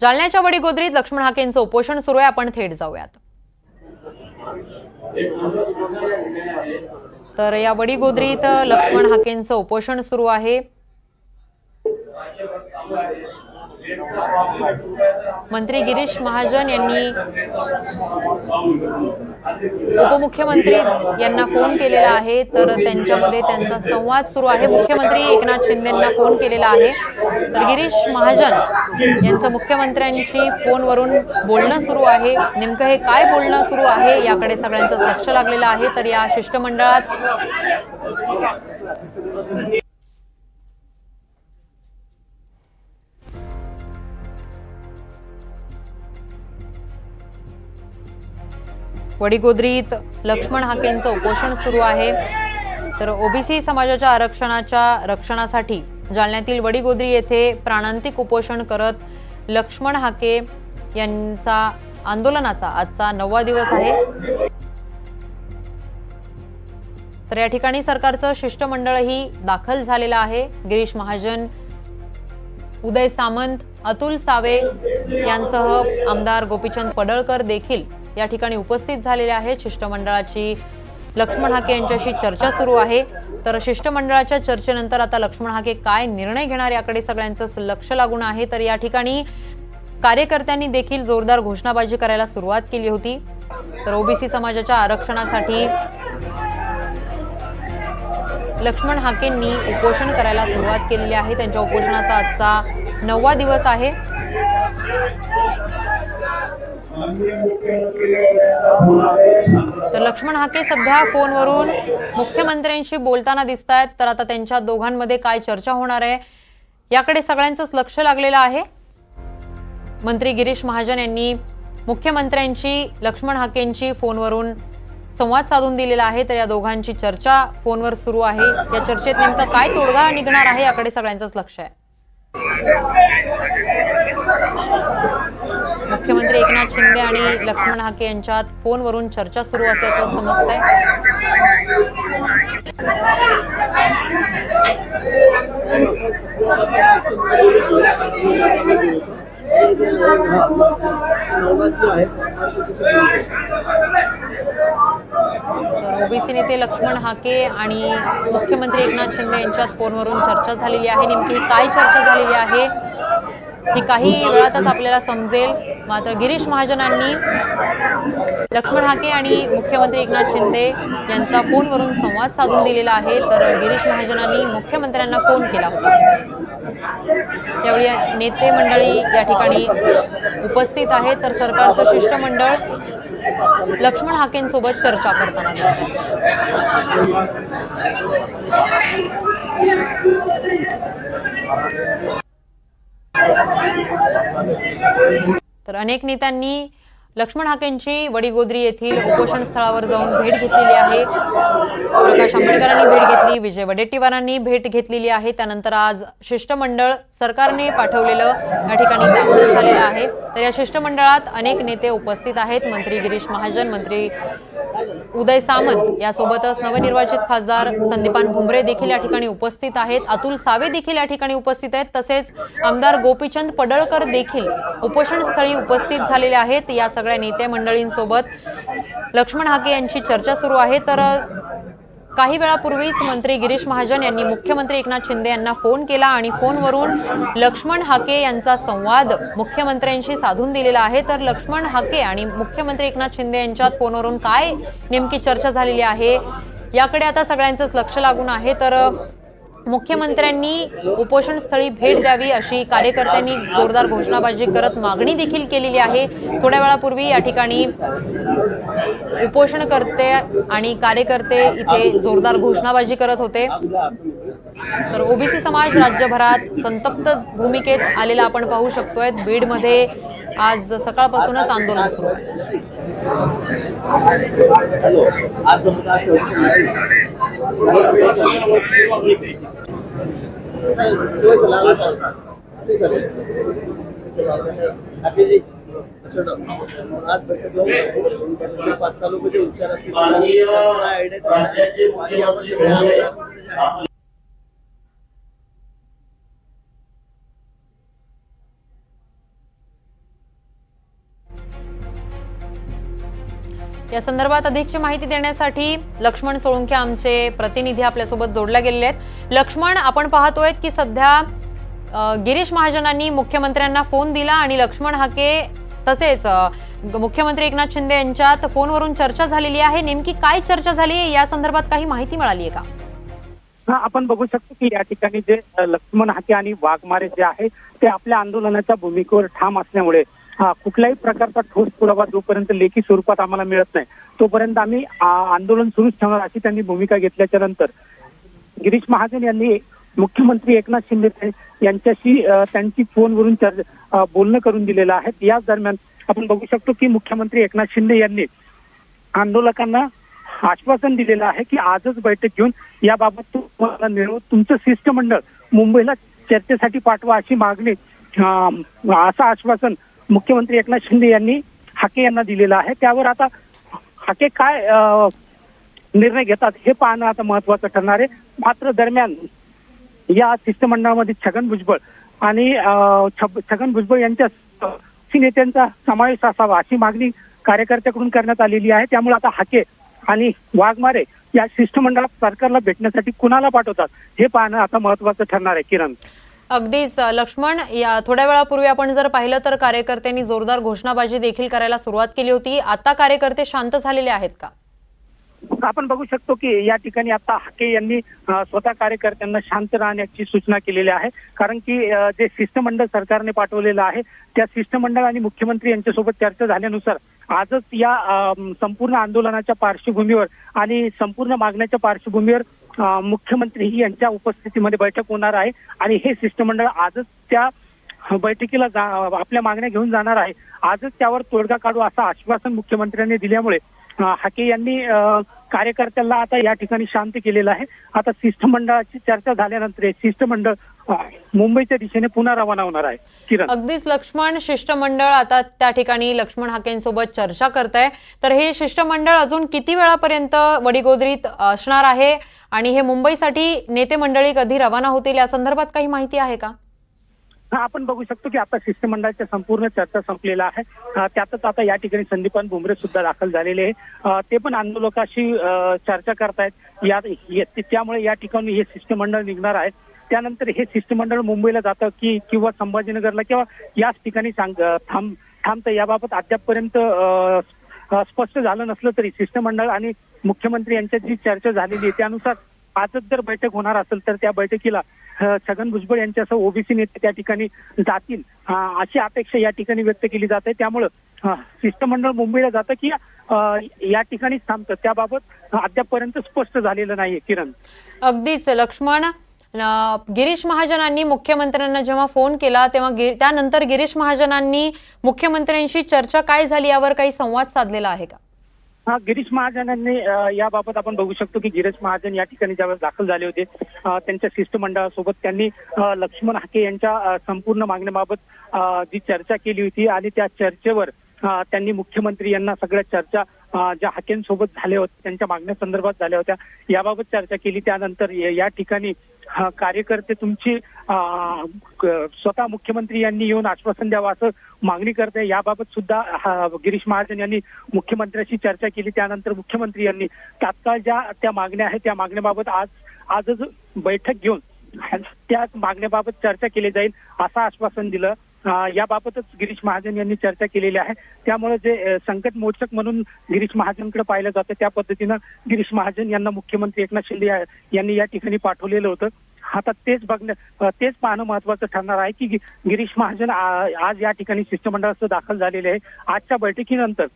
जालन्याच्या वडीगोद्रीत लक्ष्मण हाकेंचं उपोषण सुरू आहे. आपण थेट जाऊयात. तर या वडीगोद्रीत लक्ष्मण हाकेंचं उपोषण सुरू आहे. मंत्री गिरीश महाजन यांनी उपमुख्यमंत्री यांना फोन केलेला आहे तर त्यांच्यामध्ये त्यांचा संवाद सुरू आहे. मुख्यमंत्री एकनाथ शिंदेंना फोन केलेला आहे. तर गिरीश महाजन यांचं मुख्यमंत्र्यांशी फोनवरून बोलणं सुरू आहे. नेमकं हे काय बोलणं सुरू आहे याकडे सगळ्यांचंच लक्ष लागलेलं आहे. तर या शिष्टमंडळात वडीगोद्रीत लक्ष्मण हाकेंचं उपोषण सुरू आहे. तर ओबीसी समाजाच्या आरक्षणाच्या रक्षणासाठी जालन्यातील वडीगोद्री येथे प्राणांतिक उपोषण करत लक्ष्मण हाके यांचा आंदोलनाचा आजचा नववा दिवस आहे. तर या ठिकाणी सरकारचं शिष्टमंडळही दाखल झालेलं आहे. गिरीश महाजन उदय सामंत अतुल सावे यांसह आमदार गोपीचंद पडळकर देखील या ठिकाणी उपस्थित झालेले आहेत. शिष्टमंडळाची लक्ष्मण हाके यांच्याशी चर्चा सुरू आहे. तर शिष्टमंडळाच्या चर्चेनंतर आता लक्ष्मण हाके काय निर्णय घेणार याकडे सगळ्यांचं लक्ष लागून आहे. तर या ठिकाणी कार्यकर्त्यांनी देखील जोरदार घोषणाबाजी करायला सुरुवात केली होती. तर ओबीसी समाजाच्या आरक्षणासाठी लक्ष्मण हाकेंनी उपोषण करायला सुरुवात केलेली आहे. त्यांच्या उपोषणाचा आजचा नववा दिवस आहे. तर लक्ष्मण हाके सध्या फोनवरून मुख्यमंत्र्यांशी बोलताना दिसत आहेत तर आता त्यांच्या दोघांमध्ये काय चर्चा होणार आहे याकडे सगळ्यांचंच लक्ष लागलेलं आहे. मंत्री गिरीश महाजन यांनी मुख्यमंत्र्यांची लक्ष्मण हाकेंची फोनवरून संवाद साधून दिलेला आहे. तर या दोघांची चर्चा फोनवर सुरू आहे. या चर्चेत नेमकं काय तोडगा निघणार आहे याकडे सगळ्यांचंच लक्ष आहे. मुख्यमंत्री एकनाथ शिंदे आणि लक्ष्मण हाके यांच्यात फोनवरून चर्चा सुरू असल्याचं समजतंय. तर ओबीसी नेते लक्ष्मण हाके आणि मुख्यमंत्री एकनाथ शिंदे यांच्यात फोनवरून चर्चा झालेली आहे. नेमकी ही काय चर्चा झालेली आहे ही काही वेळातच आपल्याला समजेल. मात्र गिरीश महाजनांनी लक्ष्मण हाके आणि मुख्यमंत्री एकनाथ शिंदे यांचा फोनवरून संवाद साधून दिलेला आहे. तर गिरीश महाजनांनी मुख्यमंत्र्यांना फोन केला होता. यावेळी नेते मंडळी या ठिकाणी उपस्थित आहेत. तर सरकारचं शिष्टमंडळ लक्ष्मण हाकेंसोबत चर्चा करताना दिसत तर अनेक नेत्यांनी लक्ष्मण हाकेंची वडीगोद्री येथील उपोषण स्थळावर जाऊन भेट घेतलेली आहे. प्रकाश आंबेडकरांनी भेट घेतली विजय वडेट्टीवारांनी भेट घेतलेली आहे. त्यानंतर आज शिष्टमंडळ सरकारने पाठवलेलं या ठिकाणी दाखल झालेलं आहे. तर या शिष्टमंडळात अनेक नेते उपस्थित आहेत. मंत्री गिरीश महाजन मंत्री उदय सामंत यासोबतच नवनिर्वाचित खासदार संदीपान भुमरे देखील या ठिकाणी उपस्थित आहेत. अतुल सावे देखील या ठिकाणी उपस्थित आहेत. तसेच आमदार गोपीचंद पडळकर देखील उपोषण स्थळी उपस्थित झालेले आहेत. या सगळ्या नेते मंडळींसोबत. लक्ष्मण हाके यांची चर्चा सुरू आहे. तर काही वेळापूर्वीच मंत्री गिरीश महाजन यांनी मुख्यमंत्री एकनाथ शिंदे यांना फोन केला आणि फोनवरून लक्ष्मण हाके यांचा संवाद मुख्यमंत्र्यांशी साधून दिलेला आहे. तर लक्ष्मण हाके आणि मुख्यमंत्री एकनाथ शिंदे यांच्यात फोनवरून काय नेमकी चर्चा झालेली आहे? याकडे आता सगळ्यांचंच लक्ष लागून आहे. तर मुख्यमंत्र्यांनी उपोषण स्थळी भेट द्यावी अशी कार्यकर्त्यांनी जोरदार घोषणाबाजी करत मागणी देखील केलेली आहे. थोड्या वेळापूर्वी या ठिकाणी उपोषणकर्ते आणि कार्यकर्ते इथे जोरदार घोषणाबाजी करत होते. तर ओबीसी समाज राज्यभरात संतप्त भूमिकेत आलेला आपण पाहू शकतोय. बीडमध्ये आज सकाळपासूनच आंदोलन सुरू आहे. हॅलो. आप जी आज बैठक पाच सहा लोक जे उपचार असतील आयडिया या संदर्भात अधिकची माहिती देण्यासाठी लक्ष्मण सोळंके आमचे प्रतिनिधी आपल्यासोबत जोडल्या गेलेले आहेत. लक्ष्मण आपण पाहतोय की सध्या गिरीश महाजनांनी मुख्यमंत्र्यांना फोन दिला आणि लक्ष्मण हाके तसेच मुख्यमंत्री एकनाथ शिंदे यांच्यात फोनवरून चर्चा झालेली आहे. नेमकी काय चर्चा झाली आहे? या संदर्भात काही माहिती मिळाली आहे का? हा, आपण बघू शकतो की या ठिकाणी जे लक्ष्मण हाके आणि वाघमारे जे आहे ते आपल्या आंदोलनाच्या भूमिकेवर ठाम असल्यामुळे हा, कुठल्याही प्रकारचा ठोस पुरावा जोपर्यंत लेखी स्वरूपात आम्हाला मिळत नाही तोपर्यंत आम्ही आंदोलन सुरूच ठेवणार अशी त्यांनी भूमिका घेतल्याच्या नंतर. गिरीश महाजन यांनी मुख्यमंत्री एकनाथ शिंदे यांच्याशी त्यांची फोनवरून चर्चा बोलणं करून दिलेलं आहे. याच दरम्यान आपण बघू शकतो की मुख्यमंत्री एकनाथ शिंदे यांनी आंदोलकांना आश्वासन दिलेलं आहे की आजच बैठक घेऊन याबाबत तुम्हाला निर्णय तुमचं शिष्टमंडळ मुंबईला चर्चेसाठी पाठवा अशी मागणी असं आश्वासन मुख्यमंत्री एकनाथ शिंदे यांनी हाके यांना दिलेला आहे. त्यावर आता हाके काय निर्णय घेतात हे पाहणं आता महत्वाचं ठरणार आहे. मात्र दरम्यान या शिष्टमंडळामध्ये छगन भुजबळ आणि अं, छगन भुजबळ यांच्या नेत्यांचा समावेश असावा अशी मागणी कार्यकर्त्याकडून करण्यात आलेली आहे. त्यामुळे आता हाके आणि वाघमारे या शिष्टमंडळात सरकारला भेटण्यासाठी कुणाला पाठवतात हे पाहणं आता महत्वाचं ठरणार आहे. किरण. अगदीच लक्ष्मण या थोड्या वेळापूर्वी आपण जर पाहिलं तर कार्यकर्त्यांनी जोरदार घोषणाबाजी देखील करायला सुरुवात केली होती. आता कार्यकर्ते शांत झालेले आहेत का? आपण बघू शकतो की या ठिकाणी आता हाके यांनी स्वतः कार्यकर्त्यांना शांत राहण्याची सूचना केलेली आहे. कारण की जे शिष्टमंडळ सरकारने पाठवलेलं आहे त्या शिष्टमंडळ आणि मुख्यमंत्री यांच्यासोबत चर्चा झाल्यानुसार आजच या संपूर्ण आंदोलनाच्या पार्श्वभूमीवर आणि संपूर्ण मागण्याच्या पार्श्वभूमीवर मुख्यमंत्री यांच्या उपस्थितीमध्ये बैठक होणार आहे. आणि हे शिष्टमंडळ आजच त्या बैठकीला जा- आपल्या मागण्या घेऊन जाणार आहे. आजच त्यावर तोडगा काढू असं आश्वासन मुख्यमंत्र्यांनी दिल्यामुळे हाके यांनी कार्यकर्त्यांना आता या ठिकाणी शांत केलेलं आहे. आता शिष्टमंडळाची चर्चा झाल्यानंतर शिष्टमंडळ मुंबईच्या दिशेने पुन्हा रवाना होणार आहे. किरण. अगदीच लक्ष्मण शिष्टमंडळ आता त्या ठिकाणी लक्ष्मण हाकेंसोबत चर्चा करत आहे तर हे शिष्टमंडळ अजून किती वेळापर्यंत वडीगोद्रीत असणार आहे? आणि हे मुंबईसाठी नेते मंडळी कधी रवाना होतील? या संदर्भात काही माहिती आहे का? हा आपण बघू शकतो की आता शिष्टमंडळाच्या संपूर्ण चर्चा संपलेला आहे. त्यातच आता या ठिकाणी संदीपान भुमरे सुद्धा दाखल झालेले आहे ते पण आंदोलकाशी चर्चा करतायत. ये- त्यामुळे या ठिकाणी हे शिष्टमंडळ निघणार आहे. त्यानंतर हे शिष्टमंडळ मुंबईला जातं की किंवा संभाजीनगरला किंवा याच ठिकाणी सांग थांब थांबतं. याबाबत अद्यापपर्यंत स्पष्ट झालं नसलं तरी शिष्टमंडळ आणि मुख्यमंत्री यांच्यात जी चर्चा झालेली आहे त्यानुसार आजच जर बैठक होणार असेल तर त्या बैठकीला छगन भुजबळ यांच्यासह ओबीसी नेते त्या ठिकाणी जातील. अशी अपेक्षा या ठिकाणी व्यक्त केली जाते त्यामुळं शिष्टमंडळ मुंबईला जातं की या ठिकाणीच थांबतं. त्याबाबत अद्यापपर्यंत स्पष्ट झालेलं नाहीये किरण. अगदीच लक्ष्मण गिरीश महाजनांनी मुख्यमंत्र्यांना जेव्हा फोन केला तेव्हा त्यानंतर गिरीश महाजनांनी मुख्यमंत्र्यांशी चर्चा काय झाली यावर काही संवाद साधलेला आहे का? हा गिरीश महाजनांनी याबाबत आपण बघू शकतो की गिरीश महाजन या ठिकाणी ज्यावेळेस दाखल झाले होते त्यांच्या शिष्टमंडळासोबत त्यांनी लक्ष्मण हाके यांच्या संपूर्ण मागण्याबाबत जी चर्चा केली होती आणि त्या चर्चेवर त्यांनी मुख्यमंत्री यांना सगळ्या चर्चा ज्या हाकेंसोबत झाल्या होत्या त्यांच्या मागण्या संदर्भात झाल्या होत्या याबाबत चर्चा केली. त्यानंतर या ठिकाणी कार्यकर्ते तुमची स्वतः मुख्यमंत्री यांनी येऊन आश्वासन द्यावं असं मागणी करते याबाबत सुद्धा हा, गिरीश महाजन यांनी मुख्यमंत्र्यांशी चर्चा केली. त्यानंतर मुख्यमंत्री यांनी तात्काळ ज्या त्या मागण्या आहेत त्या मागण्याबाबत आज आजच बैठक घेऊन त्या मागण्याबाबत चर्चा केली जाईल असं आश्वासन दिलं. याबाबतच गिरीश महाजन यांनी चर्चा केलेली आहे. त्यामुळे जे संकट मोचक म्हणून गिरीश महाजनकडे पाहिलं जातं त्या पद्धतीनं गिरीश महाजन यांना मुख्यमंत्री एकनाथ शिंदे यांनी या ठिकाणी पाठवलेलं होतं. आता तेच बघणं तेच पाहणं महत्वाचं ठरणार आहे की गिरीश महाजन आज या ठिकाणी शिष्टमंडळाचं दाखल झालेले आहे. आजच्या बैठकीनंतर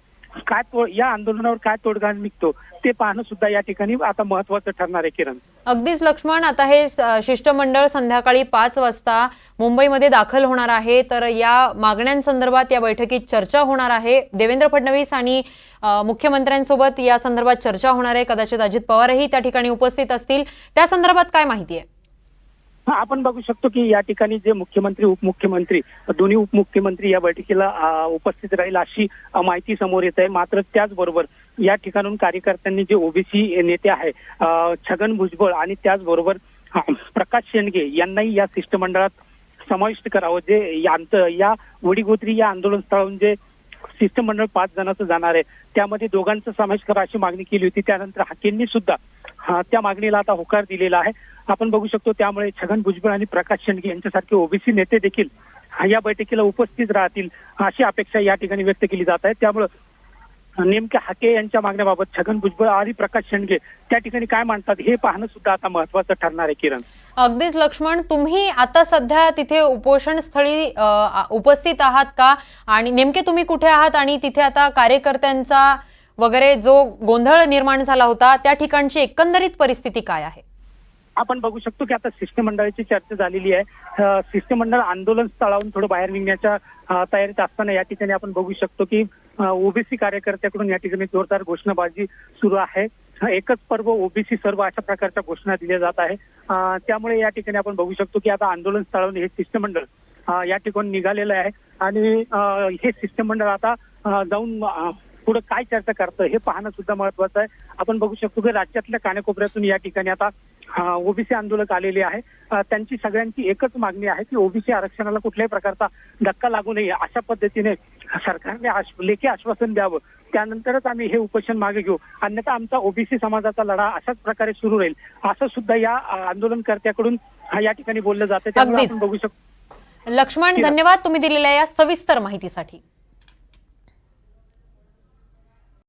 काय तो या आंदोलनावर काय तोडगा निघतो ते पाहणं सुद्धा या ठिकाणी आता महत्वाचं ठरणार आहे किरण. अगदीच लक्ष्मण आता हे शिष्टमंडळ संध्याकाळी पाच वाजता मुंबईमध्ये दाखल होणार आहे. तर या मागण्यांसंदर्भात या बैठकीत चर्चा होणार आहे. देवेंद्र फडणवीस आणि मुख्यमंत्र्यांसोबत या संदर्भात चर्चा होणार आहे. कदाचित अजित पवारही त्या ठिकाणी उपस्थित असतील. त्या संदर्भात काय माहिती आहे? हा, आपण बघू शकतो की या ठिकाणी जे मुख्यमंत्री उपमुख्यमंत्री दोन्ही उपमुख्यमंत्री या बैठकीला उपस्थित राहील अशी माहिती समोर येत आहे. मात्र त्याचबरोबर या ठिकाणून कार्यकर्त्यांनी जे ओबीसी नेते आहे छगन भुजबळ आणि त्याचबरोबर प्रकाश शेंडगे यांनाही या शिष्टमंडळात समाविष्ट करावं. जे यांत या वडीगोत्री या आंदोलन स्थळावरून जे शिष्टमंडळ पाच जणांचं जाणार आहे त्यामध्ये दोघांचा समावेश करा अशी मागणी केली होती. त्यानंतर हाकेंनी सुद्धा त्या मागणीला आता होकार दिलेला आहे. आपण बघू शकतो त्यामुळे छगन भुजबळ आणि प्रकाश शेंडगे यांच्यासारखे ओबीसी नेते देखील या बैठकीला उपस्थित राहतील अशी अपेक्षा या ठिकाणी व्यक्त केली जात आहे. त्यामुळं नेमक्या हाके यांच्या मागण्याबाबत छगन भुजबळ आणि प्रकाश शेंडगे त्या ठिकाणी काय मांडतात हे पाहणं सुद्धा आता महत्वाचं ठरणार आहे किरण. अगदीच लक्ष्मण तुम्ही आता सध्या तिथे उपोषण स्थळी उपस्थित आहात का? आणि नेमके तुम्ही कुठे आहात आणि तिथे आता कार्यकर्त्यांचा वगैरे जो गोंधळ निर्माण झाला होता त्या ठिकाणची एकंदरीत परिस्थिती काय आहे? आपण बघू शकतो की आता शिष्टमंडळाची चर्चा झालेली आहे. शिष्टमंडळ आंदोलन स्थळाहून थोडं बाहेर निघण्याच्या तयारीत असताना या ठिकाणी आपण बघू शकतो की ओबीसी कार्यकर्त्याकडून या ठिकाणी जोरदार घोषणाबाजी सुरू आहे. एकच पर्व ओबीसी सर्व अशा प्रकारच्या घोषणा दिल्या जात आहे. त्यामुळे या ठिकाणी आपण बघू शकतो की आता आंदोलन स्थळावर हे शिष्टमंडळ या ठिकाणी निघालेलं आहे. आणि हे शिष्टमंडळ आता जाऊन पुढे काय चर्चा करतं हे पाहणं सुद्धा महत्वाचं आहे. आपण बघू शकतो की राज्यातल्या कानाकोपऱ्यातून या ठिकाणी आता ओबीसी आंदोलक आलेले आहे. त्यांची सगळ्यांची एकच मागणी आहे की ओबीसी आरक्षणाला कुठल्याही प्रकारचा धक्का लागू नये अशा पद्धतीने सरकारने लेखी आश्वासन द्यावं. त्यानंतरच आम्ही हे उपोषण मागे घेऊ. अन्यथा आमचा ओबीसी समाजाचा लढा अशाच प्रकारे सुरू राहील. असं सुद्धा या आंदोलनकर्त्याकडून या ठिकाणी बोललं जातं. त्यामुळे. आपण बघू शकतो. लक्ष्मण धन्यवाद तुम्ही दिलेल्या या सविस्तर माहितीसाठी.